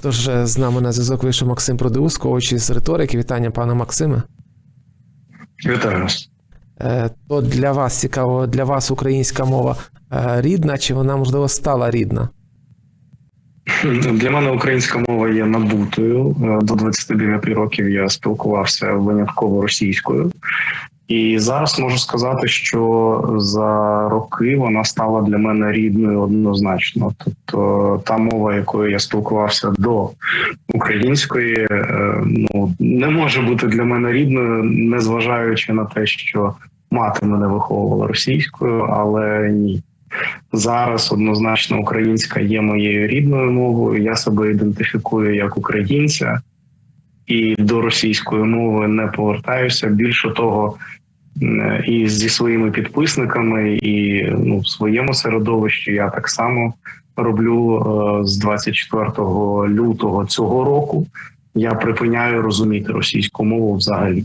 Тож е, з нами на зв'язок вийшов Максим Продеус, коуч із риторики. Вітання, пане Максиме. Вітаю вас. Е, То для вас цікаво, для вас українська мова е, рідна, чи вона можливо стала рідна? Для мене українська мова є набутою. До 29 років я спілкувався винятково російською, і зараз можу сказати, що за роки вона стала для мене рідною однозначно. Тобто та мова, якою я спілкувався до української, е, ну не може бути для мене рідною, незважаючи на те, що мати мене виховувала російською, але ні. Зараз однозначно українська є моєю рідною мовою. Я себе ідентифікую як українця і до російської мови не повертаюся. Більше того, і зі своїми підписниками, і ну, в своєму середовищі я так само роблю е, з 24 лютого цього року. Я припиняю розуміти російську мову взагалі.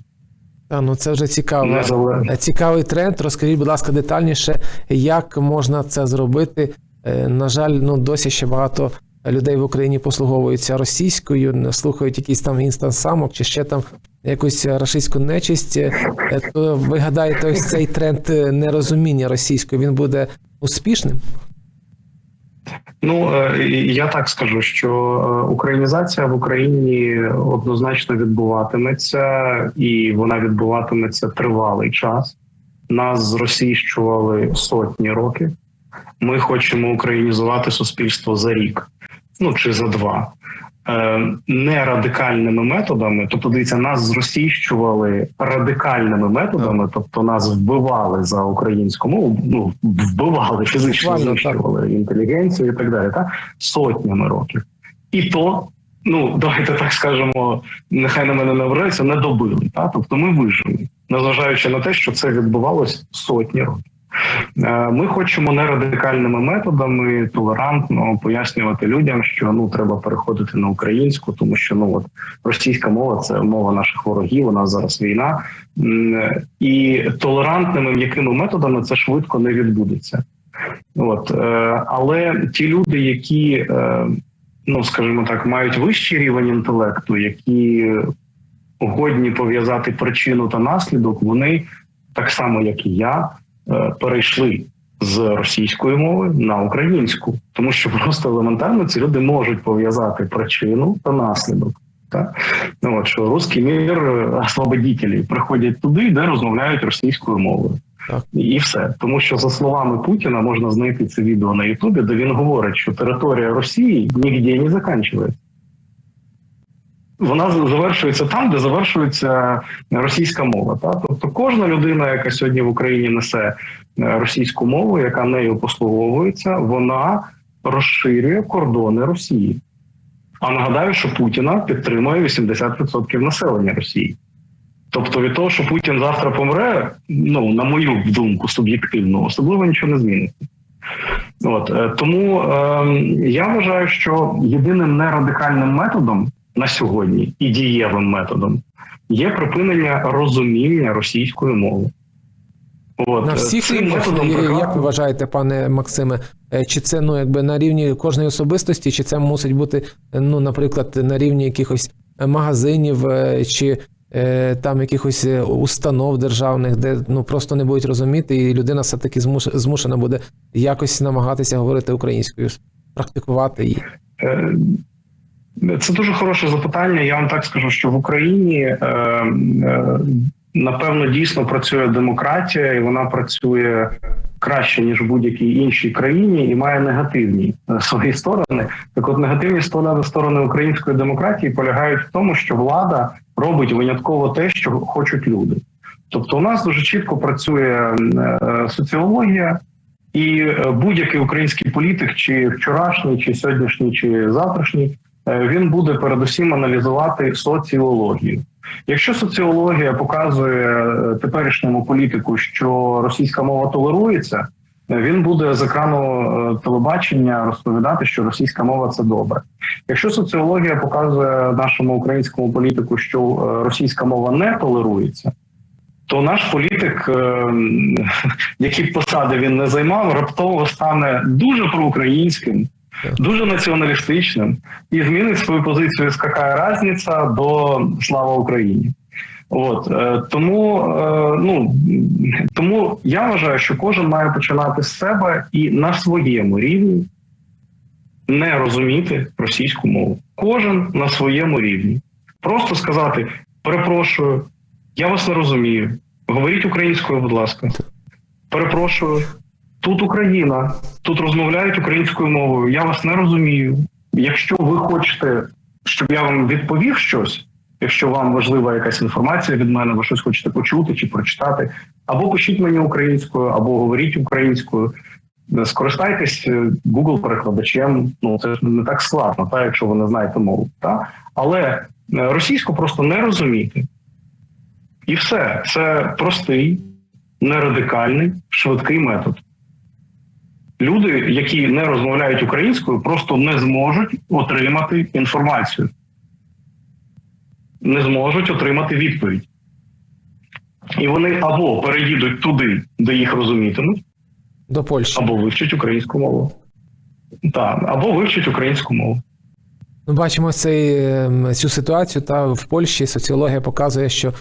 Та ну це вже цікаво. Е, Цікавий тренд. Розкажіть, будь ласка, детальніше, як можна це зробити. Е, На жаль, ну досі ще багато людей в Україні послуговуються російською, слухають якийсь там інстансамок чи ще там якусь рашистську нечисть. Е, То ви гадаєте, ось цей тренд е, нерозуміння російської він буде успішним? Ну е, я так скажу, що українізація в Україні однозначно відбуватиметься, і вона відбуватиметься тривалий час. Нас зросійщували сотні років. Ми хочемо українізувати суспільство за рік, ну чи за два. Е, Не радикальними методами, тобто дивіться, нас зросійщували радикальними методами, тобто нас вбивали за українську мову, ну вбивали фізично знищували інтелігенцію і так далі, та сотнями років. І то, ну давайте так скажемо, нехай на мене не ображаються, не добили. Та? Тобто ми вижили, незважаючи на те, що це відбувалось сотні років. Е, Ми хочемо не радикальними методами толерантно пояснювати людям, що ну треба переходити на українську, тому що ну от російська мова це мова наших ворогів. У нас зараз війна, і толерантними м'якими методами це швидко не відбудеться. От е, але ті люди, які е, ну скажімо так, мають вищий рівень інтелекту, які годні пов'язати причину та наслідок, вони так само, як і я, перейшли з російської мови на українську, тому що просто елементарно ці люди можуть пов'язати причину та наслідок. Так? Ну, от, що русський мір е, освободітелі приходять туди, де розмовляють російською мовою. Так. І все. Тому що, за словами Путіна, можна знайти це відео на Ютубі, де він говорить, що територія Росії ніде не закінчується. Вона завершується там, де завершується російська мова. Та? Тобто кожна людина, яка сьогодні в Україні несе е, російську мову, яка нею послуговується, вона розширює кордони Росії. А нагадаю, що Путіна підтримує 80% населення Росії. Тобто від того, що Путін завтра помре, ну на мою думку, суб'єктивно, особливо нічого не зміниться. От е, тому е, я вважаю, що єдиним нерадикальним методом на сьогодні і дієвим методом є припинення розуміння російської мови. От На е, всіх рівнях, як ви вважаєте, пане Максиме, е, чи це ну якби на рівні кожної особистості, чи це мусить бути, ну, наприклад, на рівні якихось магазинів е, чи е, там якихось установ державних, де ну просто не будуть розуміти, і людина все таки змуш- змушена буде якось намагатися говорити українською, практикувати її. Це дуже хороше запитання. Я вам так скажу, що в Україні е, е, напевно дійсно працює демократія, і вона працює краще ніж в будь-якій іншій країні, і має негативні е, свої сторони. Так, от негативні сторони сторони української демократії полягають в тому, що влада робить винятково те, що хочуть люди. Тобто, у нас дуже чітко працює соціологія. І будь-який український політик, чи вчорашній, чи сьогоднішній, чи завтрашній, він буде передусім аналізувати соціологію. Якщо соціологія показує е, теперішньому політику, що російська мова толерується, е, він буде з екрану е, телебачення розповідати, що російська мова це добре. Якщо соціологія показує нашому українському політику, що е, російська мова не толерується, то наш політик, е, які посади він не займав, раптово стане дуже проукраїнським. Дуже націоналістичним і змінить свою позицію з «какая різниця» до слава Україні. От е, тому, е, ну тому я вважаю, що кожен має починати з себе і на своєму рівні не розуміти російську мову. Кожен на своєму рівні. Просто сказати: перепрошую, я вас не розумію. Говоріть українською, будь ласка. Перепрошую, тут Україна, тут розмовляють українською мовою. Я вас не розумію. Якщо ви хочете, щоб я вам відповів щось, якщо вам важлива якась інформація від мене, ви щось хочете почути чи прочитати, або пишіть мені українською, або говоріть українською. Скористайтесь е, Google перекладачем. Ну це ж не так складно, та якщо ви не знаєте мову. Та але е, російську просто не розуміти. І все. Це простий, нерадикальний, швидкий метод. Люди, які не розмовляють українською, просто не зможуть отримати інформацію, не зможуть отримати відповідь. І вони або переїдуть туди, де їх розумітимуть, До Польщі. або вивчать українську мову. Так, або вивчать українську мову. Ми бачимо цей, ем, цю ситуацію. Та в Польщі соціологія показує, що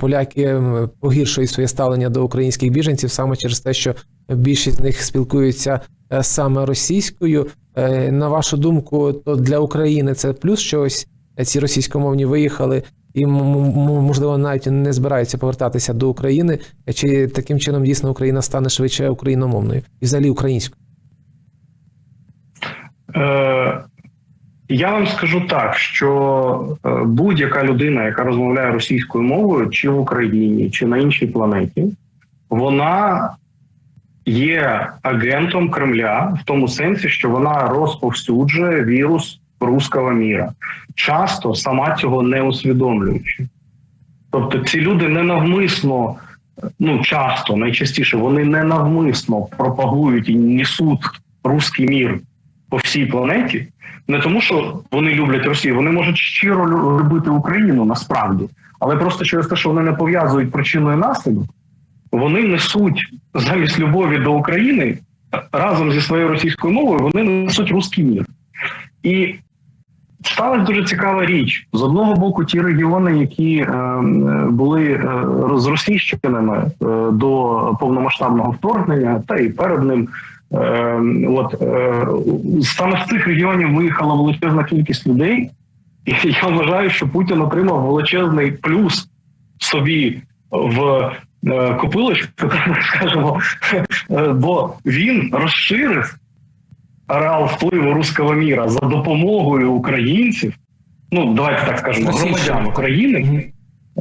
поляки ем, погіршують своє ставлення до українських біженців саме через те, що більшість з них спілкуються е, саме російською. Е, На вашу думку, то для України це плюс, що ось ці російськомовні виїхали і можливо навіть не збираються повертатися до України. Чи таким чином дійсно Україна стане швидше україномовною і взагалі українською? Е, я вам скажу так, що е, будь-яка людина, яка розмовляє російською мовою, чи в Україні, чи на іншій планеті, вона є агентом Кремля в тому сенсі, що вона розповсюджує вірус руського міра, часто сама цього не усвідомлюючи. Тобто ці люди ненавмисно, ну часто, найчастіше, вони ненавмисно пропагують і несуть руський мір по всій планеті, не тому, що вони люблять Росію, вони можуть щиро любити Україну насправді, але просто через те, що вони не пов'язують причину і наслідок, вони несуть замість любові до України разом зі своєю російською мовою, вони несуть руський мір. І сталася дуже цікава річ. З одного боку, ті регіони, які е, були е, розросійщеними е, до повномасштабного вторгнення, та і перед ним. Е, от е, саме з цих регіонів виїхала величезна кількість людей, і я вважаю, що Путін отримав величезний плюс собі в е, копилочку, так скажемо, е, бо він розширив ареал впливу руського міра за допомогою українців. Ну давайте так скажемо, громадян України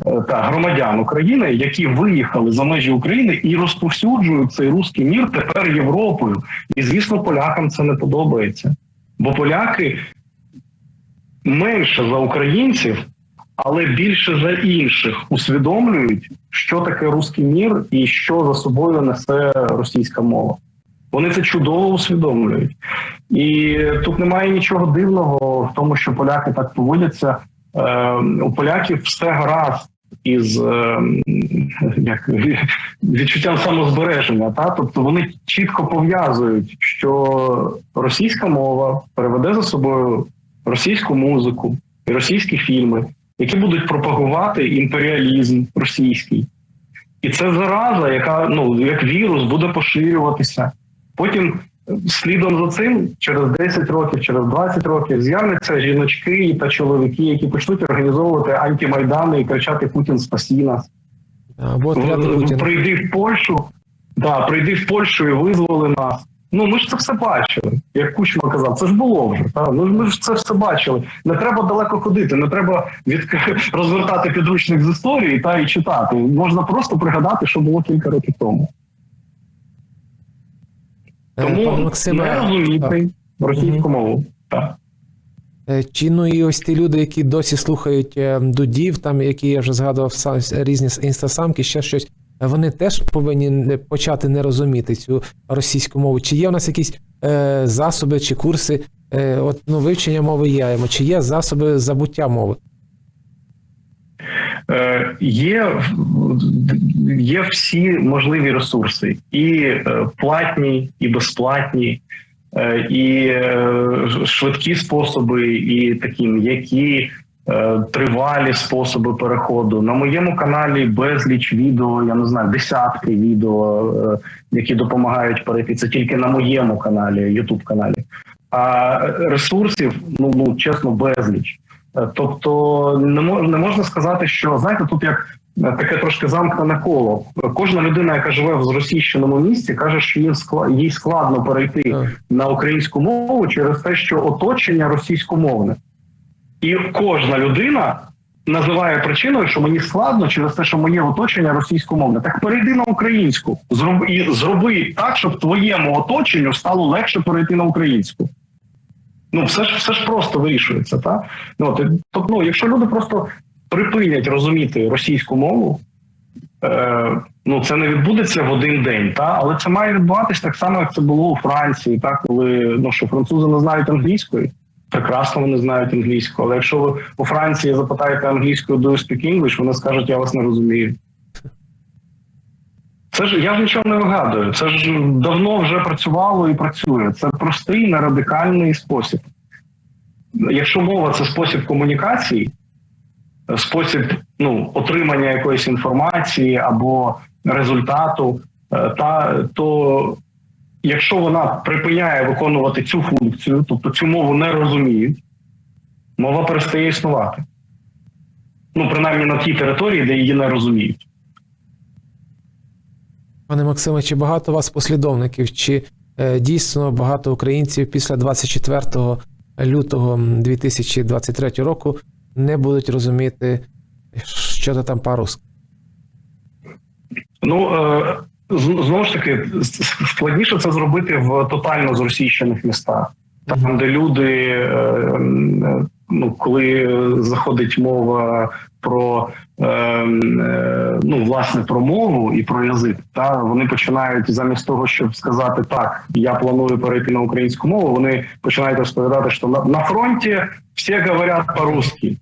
та громадян України, які виїхали за межі України і розповсюджують цей руський мір тепер Європою. І звісно, полякам це не подобається, бо поляки менше за українців, але більше за інших усвідомлюють, що таке руський мір і що за собою несе російська мова. Вони це чудово усвідомлюють, і тут немає нічого дивного в тому, що поляки так поводяться. Е, у поляків все гаразд із е, як відчуттям самозбереження. Та тобто вони чітко пов'язують, що російська мова переведе за собою російську музику і російські фільми, які будуть пропагувати імперіалізм російський, і це зараза, яка ну як вірус буде поширюватися. Потім слідом за цим, через 10 років, через 20 років, з'являться жіночки та чоловіки, які почнуть організовувати антимайдани і кричати Путін спасі нас. Отряди В- Прийди в Польщу, да, прийди в Польщу і визволи нас. Ну ми ж це все бачили, як Кучма казав, це ж було вже. Та? Ну ми ж це все бачили. Не треба далеко ходити, не треба від... розвертати підручник з історії та і читати. Можна просто пригадати, що було кілька років тому. Тому Максиме, не розуміти російську мову. Так. Е, Чи ну і ось ті люди, які досі слухають е, дудів, там які я вже згадував сам різні інстасамки, ще щось. Вони теж повинні почати не розуміти цю російську мову. Чи є у нас якісь е, засоби чи курси? Е, от ну вивчення мови є, чи є засоби забуття мови? Е, є, є всі можливі ресурси, і е, платні, і безплатні. е, і швидкі способи, і такі м'які. Тривалі способи переходу на моєму каналі безліч відео. Я не знаю, десятки відео, які допомагають перейти. Це тільки на моєму каналі, Ютуб каналі. А ресурсів, ну ну чесно, безліч. Е, Тобто, не мо- не можна сказати, що знаєте, тут як е, таке трошки замкнене коло. Кожна людина, яка живе в зросійщеному місті, каже, що їм скла- їй складно перейти Так. на українську мову через те, що оточення російськомовне. І кожна людина називає причиною, що мені складно через те, що моє оточення російськомовне. Так перейди на українську. Зроби, і зроби так, щоб твоєму оточенню стало легше перейти на українську. Ну, все ж все ж просто вирішується, так? Ну, тобто, ну, якщо люди просто припинять розуміти російську мову, е, ну це не відбудеться в один день, та? але це має відбуватись так само, як це було у Франції, так? коли ну, що французи не знають англійської. Прекрасно вони знають англійську, але якщо ви у Франції запитаєте англійською «Do you speak English», вони скажуть, я вас не розумію. Це ж я ж нічого не вигадую. Це ж давно вже працювало і працює. Це простий нерадикальний спосіб. Якщо мова це спосіб комунікації, спосіб ну, отримання якоїсь інформації або результату, е, та то якщо вона припиняє виконувати цю функцію, тобто цю мову не розуміють, мова перестає існувати. Ну, принаймні на тій території, де її не розуміють. Пане Максиме, чи багато у вас послідовників? Чи е, дійсно багато українців після 24 лютого 2023 року не будуть розуміти, що то там по-русски? Ну е, знову ж таки, складніше це зробити в тотально зросійщених містах, там, де люди, е, ну коли заходить мова про е, е, ну власне про мову і про язик, та вони починають замість того, щоб сказати так, я планую перейти на українську мову. Вони починають розповідати, що на, на фронті всі говорять по-русски.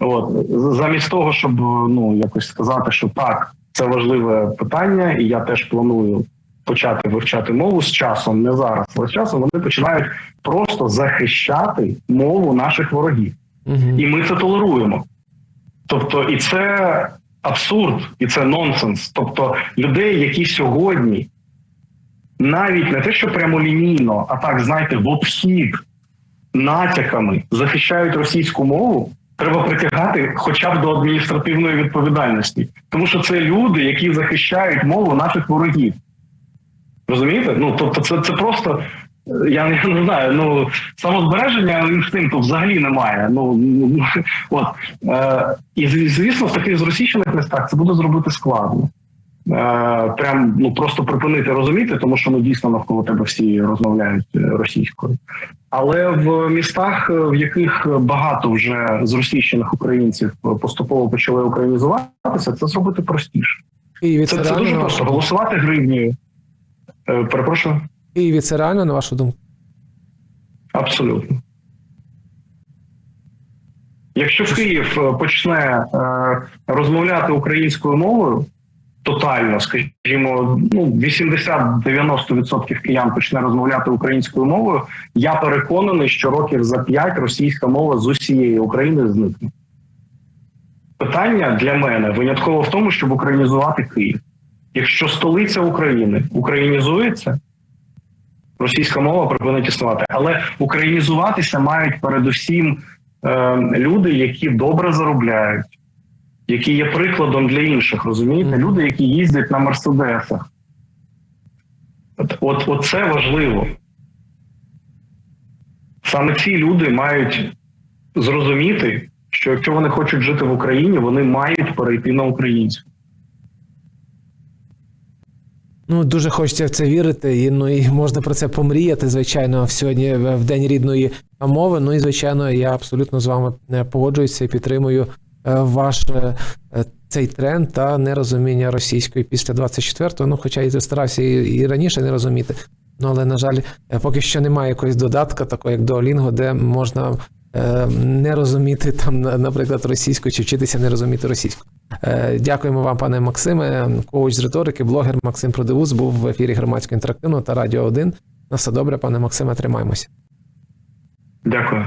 От замість того, щоб ну якось сказати, що так, це важливе питання, і я теж планую почати вивчати мову з часом, не зараз, але з часом вони починають просто захищати мову наших ворогів, Угу. і ми це толеруємо. Тобто, і це абсурд, і це нонсенс. Тобто, людей, які сьогодні навіть не те, що прямолінійно, а так знаєте, в обхід натяками захищають російську мову, треба притягати хоча б до адміністративної відповідальності, тому що це люди, які захищають мову наших ворогів. Розумієте? Ну тобто, це, це просто. Я не, не знаю, ну самозбереження інстинкту взагалі немає. Ну ну, от е, і звісно, в таких зросійщених містах це буде зробити складно. Е, прям ну просто припинити розуміти, тому що ну дійсно навколо тебе всі розмовляють е, російською. Але в містах, е, в яких багато вже зросійщених українців поступово почали українізуватися, це зробити простіше. Це, це, це дуже просто голосувати гривнею. Е, Перепрошую, Києві це реально, на вашу думку? абсолютно. Якщо Київ е, почне е, розмовляти українською мовою тотально, скажімо, ну 80-90% киян почне розмовляти українською мовою, я переконаний, що років за 5 російська мова з усієї України зникне. Питання для мене винятково в тому, щоб українізувати Київ. Якщо столиця України українізується, російська мова припинить існувати. Але українізуватися мають передусім е, люди, які добре заробляють, які є прикладом для інших, розумієте? Люди, які їздять на мерседесах. От, от, от це важливо. Саме ці люди мають зрозуміти, що якщо вони хочуть жити в Україні, вони мають перейти на українську. Ну, дуже хочеться в це вірити, і, ну, і можна про це помріяти, звичайно, в сьогодні в день рідної мови. Ну і звичайно, я абсолютно з вами е, погоджуюся і підтримую е, ваш е, цей тренд та нерозуміння російської після 24-го. Ну, хоча і старався і, раніше не розуміти. Ну, але, на жаль, поки що немає якогось додатка, такого як Duolingo, де можна не розуміти там, наприклад, російську чи вчитися не розуміти російську. Е, Дякуємо вам, пане Максиме. Коуч з риторики, блогер Максим Продеус був в ефірі громадського інтерактивного та Радіо 1. На все добре, пане Максиме, тримаємося. Дякую.